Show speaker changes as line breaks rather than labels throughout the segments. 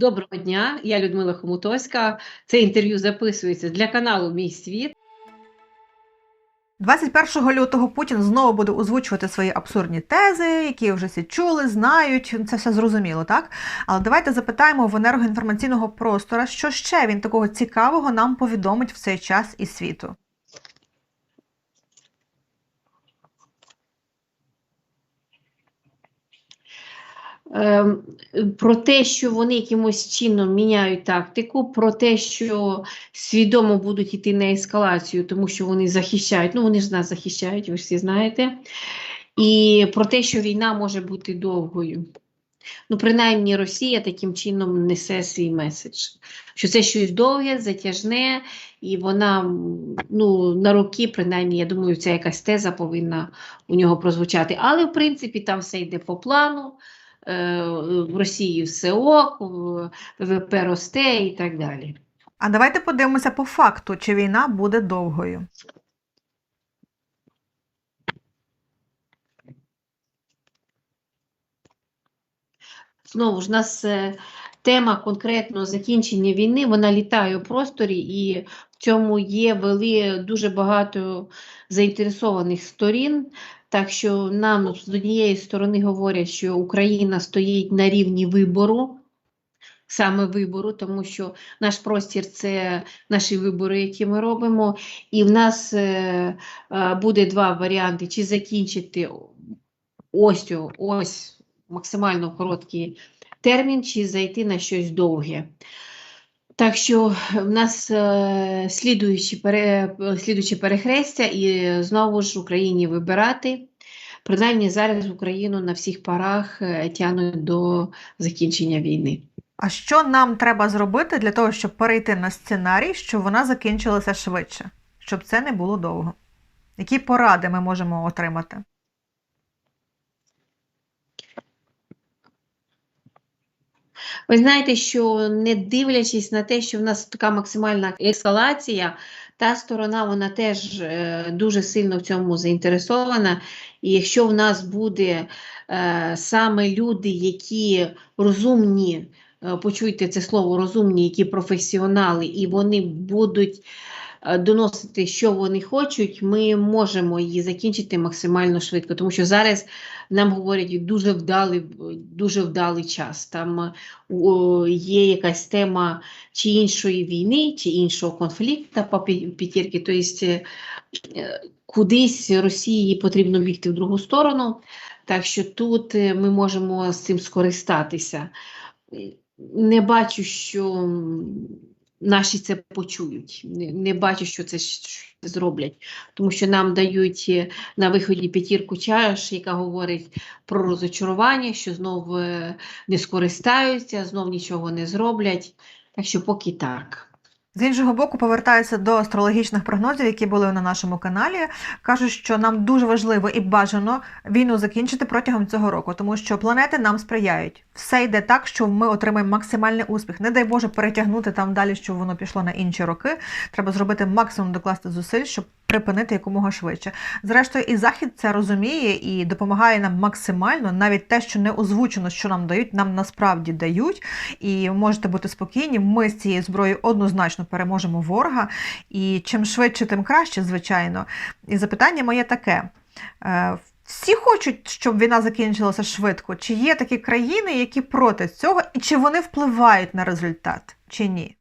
Доброго дня, я Людмила Хомутовська. Це інтерв'ю записується для каналу Мій світ.
21 лютого Путін знову буде озвучувати свої абсурдні тези, які вже всі чули, знають. Це все зрозуміло, так? Але давайте запитаємо в енергоінформаційного простора, що ще він такого цікавого нам повідомить в цей час із світу.
Про те, що вони якимось чином міняють тактику, про те, що свідомо будуть йти на ескалацію, тому що вони захищають, ну вони ж нас захищають, ви ж всі знаєте. І про те, що війна може бути довгою. Ну, принаймні, Росія таким чином несе свій меседж, що це щось довге, затяжне, і вона ну, на роки, принаймні, я думаю, ця якась теза повинна у нього прозвучати. Але, в принципі, там все йде по плану. Е, В Росії все ок, ВВП росте і так далі.
А давайте подивимося по факту, чи війна буде довгою.
Знову ж у нас е, тема конкретно закінчення війни, вона літає у просторі, і в цьому є вели дуже багато заінтересованих сторін. Так що нам з однієї сторони говорять, що Україна стоїть на рівні вибору, саме вибору, тому що наш простір це наші вибори, які ми робимо. І в нас е, е, буде два варіанти: чи закінчити ось ось максимально короткий термін, чи зайти на щось довге. Так що в нас е, слідуючі, слідуючі перехрестя, і знову ж Україні вибирати. Принаймні зараз Україну на всіх парах е, тягнуть до закінчення війни.
А що нам треба зробити для того, щоб перейти на сценарій, щоб вона закінчилася швидше, щоб це не було довго? Які поради ми можемо отримати?
Ви знаєте, що не дивлячись на те, що в нас така максимальна ескалація, та сторона вона теж е, дуже сильно в цьому заінтересована. І якщо в нас буде е, саме люди, які розумні, е, почуйте це слово розумні, які професіонали, і вони будуть доносити, що вони хочуть, ми можемо її закінчити максимально швидко. Тому що зараз нам говорять дуже вдалий, дуже вдалий час. Там е, є якась тема чи іншої війни, чи іншого конфлікту по п'ятірки. Тобто е, е, кудись Росії потрібно бігти в другу сторону. Так що тут е, ми можемо з цим скористатися. Е, Не бачу, що наші це почують. Не, не бачу, що це зроблять, тому що нам дають е, на виході п'ятірку чаш, яка говорить про розочарування, що знов е, не скористаються, знов нічого не зроблять. Так що поки так.
З іншого боку, повертаюся до астрологічних прогнозів, які були на нашому каналі. Кажуть, що нам дуже важливо і бажано війну закінчити протягом цього року, тому що планети нам сприяють. Все йде так, що ми отримаємо максимальний успіх. Не дай Боже перетягнути там далі, щоб воно пішло на інші роки. Треба зробити максимум докласти зусиль, щоб припинити якомога швидше. Зрештою, і захід це розуміє і допомагає нам максимально. Навіть те, що не озвучено, що нам дають, нам насправді дають. І можете бути спокійні. Ми з цією зброєю однозначно переможемо ворога. І чим швидше, тим краще, звичайно. І запитання моє таке. Е, Всі хочуть, щоб війна закінчилася швидко. Чи є такі країни, які проти цього, і чи вони впливають на результат, чи ні?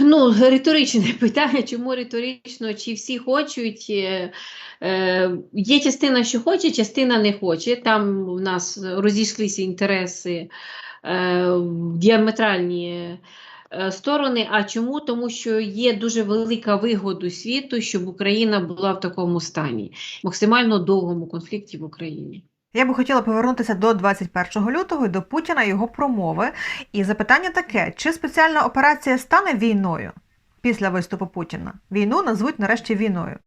Ну, риторичне питання, чому риторично, чи всі хочуть. Е, е, є частина, що хоче, частина не хоче. Там у нас розійшлися інтереси е, діаметральні е, сторони. А чому? Тому що є дуже велика вигода світу, щоб Україна була в такому стані, максимально довгому конфлікті в Україні.
Я би хотіла повернутися до 21 лютого і до Путіна його промови. І запитання таке: чи спеціальна операція стане війною після виступу Путіна? Війну назвуть нарешті війною.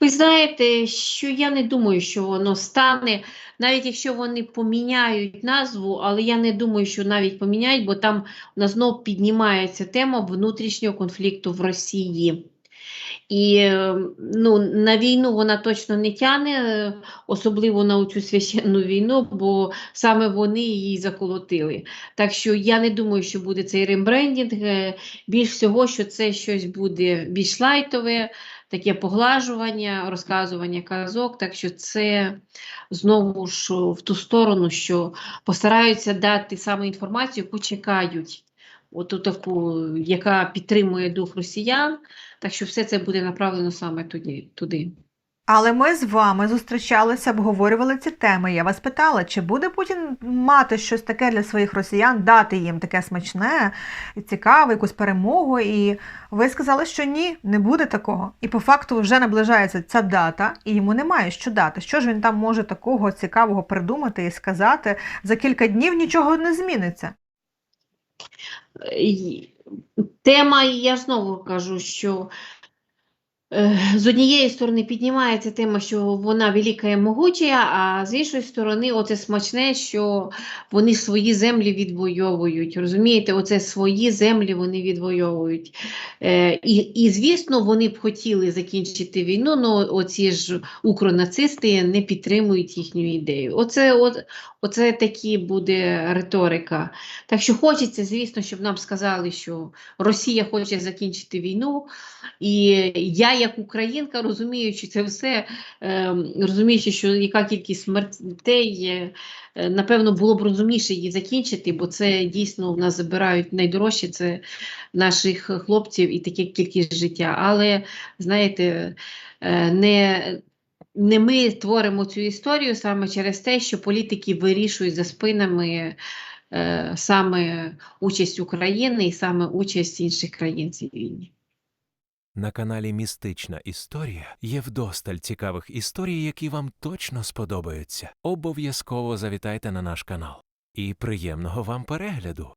Ви знаєте, що я не думаю, що воно стане, навіть якщо вони поміняють назву, але я не думаю, що навіть поміняють, бо там у нас знов піднімається тема внутрішнього конфлікту в Росії. І е, ну, на війну вона точно не тяне, е, особливо на цю священну війну, бо саме вони її заколотили. Так що я не думаю, що буде цей рембрендінг. Е, Більш всього, що це щось буде більш лайтове, таке поглажування, розказування казок. Так що це знову ж в ту сторону, що постараються дати саме інформацію, яку чекають. Оту таку, яка підтримує дух росіян, так що все це буде направлено саме туди. туди.
Але ми з вами зустрічалися, обговорювали ці теми. Я вас питала, чи буде Путін мати щось таке для своїх росіян, дати їм таке смачне цікаве, якусь перемогу. І ви сказали, що ні, не буде такого. І по факту вже наближається ця дата, і йому немає що дати. Що ж він там може такого цікавого придумати і сказати? За кілька днів нічого не зміниться.
Й- Тема, я знову кажу, що е, з однієї сторони піднімається тема, що вона велика і могуча, а з іншої сторони, оце смачне, що вони свої землі відвоюють. Розумієте, оце свої землі вони відвоюють. Е, і, і, звісно, вони б хотіли закінчити війну, але оці ж укронацисти не підтримують їхню ідею. Оце, от, оце такі буде риторика. Так що хочеться, звісно, щоб нам сказали, що Росія хоче закінчити війну. І я, як українка, розуміючи це все, е, розуміючи, що яка кількість смертей, е, напевно, було б розумніше її закінчити, бо це дійсно в нас забирають найдорожче це наших хлопців і таке кількість життя. Але знаєте, е, не. Не ми творимо цю історію саме через те, що політики вирішують за спинами е, саме участь України і саме участь інших країн в цій війні.
На каналі Містична Історія є вдосталь цікавих історій, які вам точно сподобаються. Обов'язково завітайте на наш канал. І приємного вам перегляду!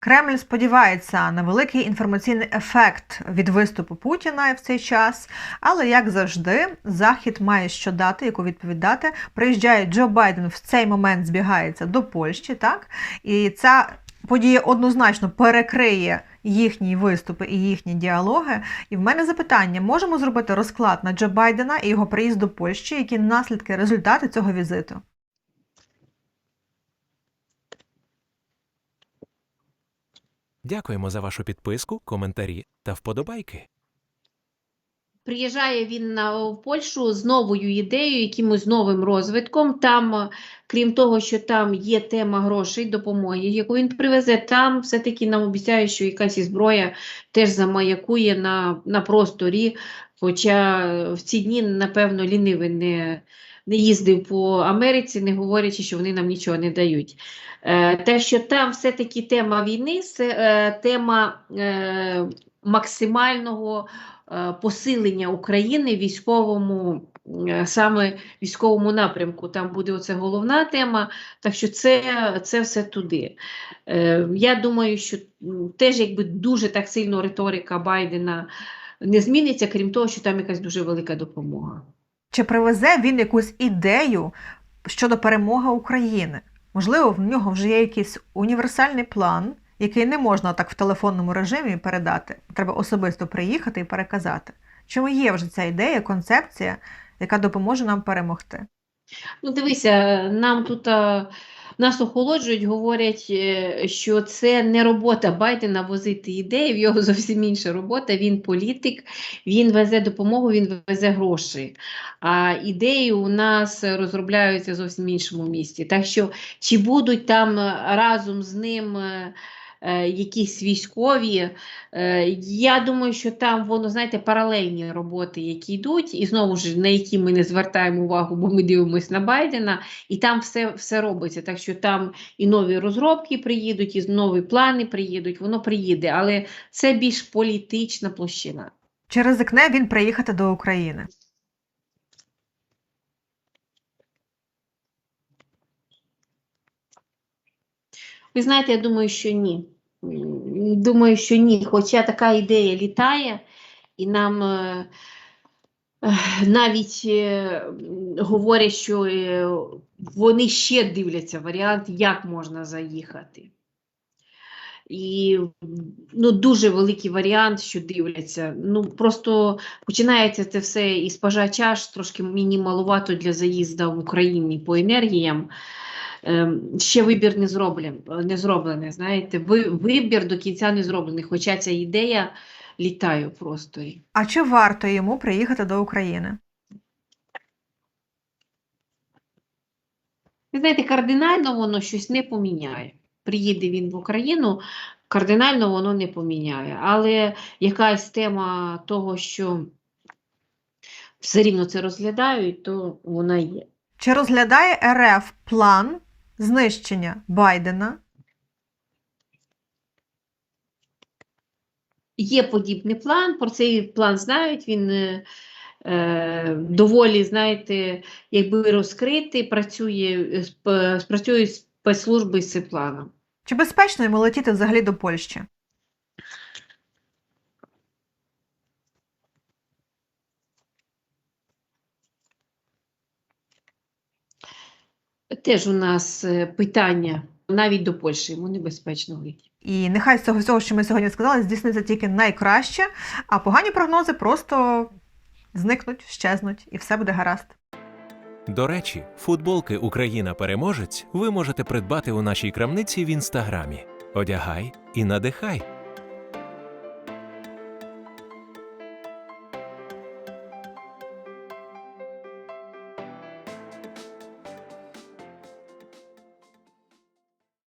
Кремль сподівається на великий інформаційний ефект від виступу Путіна в цей час, але як завжди, Захід має що дати, яку відповідати. Приїжджає Джо Байден в цей момент збігається до Польщі, так і ця подія однозначно перекриє їхні виступи і їхні діалоги. І в мене запитання: можемо зробити розклад на Джо Байдена і його приїзд до Польщі, які наслідки, результати цього візиту?
Дякуємо за вашу підписку, коментарі та вподобайки.
Приїжджає він на в Польщу з новою ідеєю, якимось новим розвитком. Там, е, крім того, що там є тема грошей, допомоги, яку він привезе, там все-таки нам обіцяють, що якась і зброя теж замаякує на, на просторі. Хоча в ці дні, напевно, лінивий не, не їздив по Америці, не говорячи, що вони нам нічого не дають. Е, те, що там все-таки тема війни, це е, тема е, максимального е, посилення України військовому, е, саме військовому напрямку. Там буде оце головна тема, так що це, це все туди. Е, Я думаю, що теж якби дуже так сильно риторика Байдена не зміниться, крім того, що там якась дуже велика допомога.
Чи привезе він якусь ідею щодо перемоги України? Можливо, в нього вже є якийсь універсальний план, який не можна так в телефонному режимі передати. Треба особисто приїхати і переказати. Чому є вже ця ідея, концепція, яка допоможе нам перемогти?
Ну, дивися, нам тут а, нас охолоджують, говорять, е, що це не робота Байдена возити ідеї, в його зовсім інша робота. Він політик, він везе допомогу, він везе гроші. А ідеї у нас розробляються зовсім іншому місті. Так що, чи будуть там е, разом з ним. Е, Якісь військові, Е, я думаю, що там воно, знаєте, паралельні роботи, які йдуть, і знову ж на які ми не звертаємо увагу, бо ми дивимося на Байдена, і там все, все робиться. Так що там і нові розробки приїдуть, і нові плани приїдуть, воно приїде, але це більш політична площина.
Чи ризикне він приїхати до України?
Ви знаєте, я думаю, що ні. Думаю, що ні. Хоча така ідея літає, і нам е, навіть е, говорять, що е, вони ще дивляться варіант, як можна заїхати. і ну, дуже великий варіант, що дивляться. Ну, просто починається це все із пожача, трошки мені малувато для заїзду в Україні по енергіям. Ем, Ще вибір не зроблений, не зроблений, знаєте, Ви- вибір до кінця не зроблений, хоча ця ідея літає в просторі.
А чи варто йому приїхати до України?
Ви знаєте, кардинально воно щось не поміняє. Приїде він в Україну, кардинально воно не поміняє. Але якась тема того, що все рівно це розглядають, то вона є.
Чи розглядає РФ план знищення Байдена?
Є подібний план, про цей план знають, він е, е, доволі, знаєте, якби розкритий, працює, е, сп- спрацюють спецслужби з цим планом.
Чи безпечно йому летіти взагалі до Польщі?
Теж у нас е, питання навіть до Польщі, йому небезпечно вийти.
І нехай з цього всього, що ми сьогодні сказали, здійсниться тільки найкраще, а погані прогнози просто зникнуть, щезнуть, і все буде гаразд.
До речі, футболки Україна переможець ви можете придбати у нашій крамниці в інстаграмі. Одягай і надихай.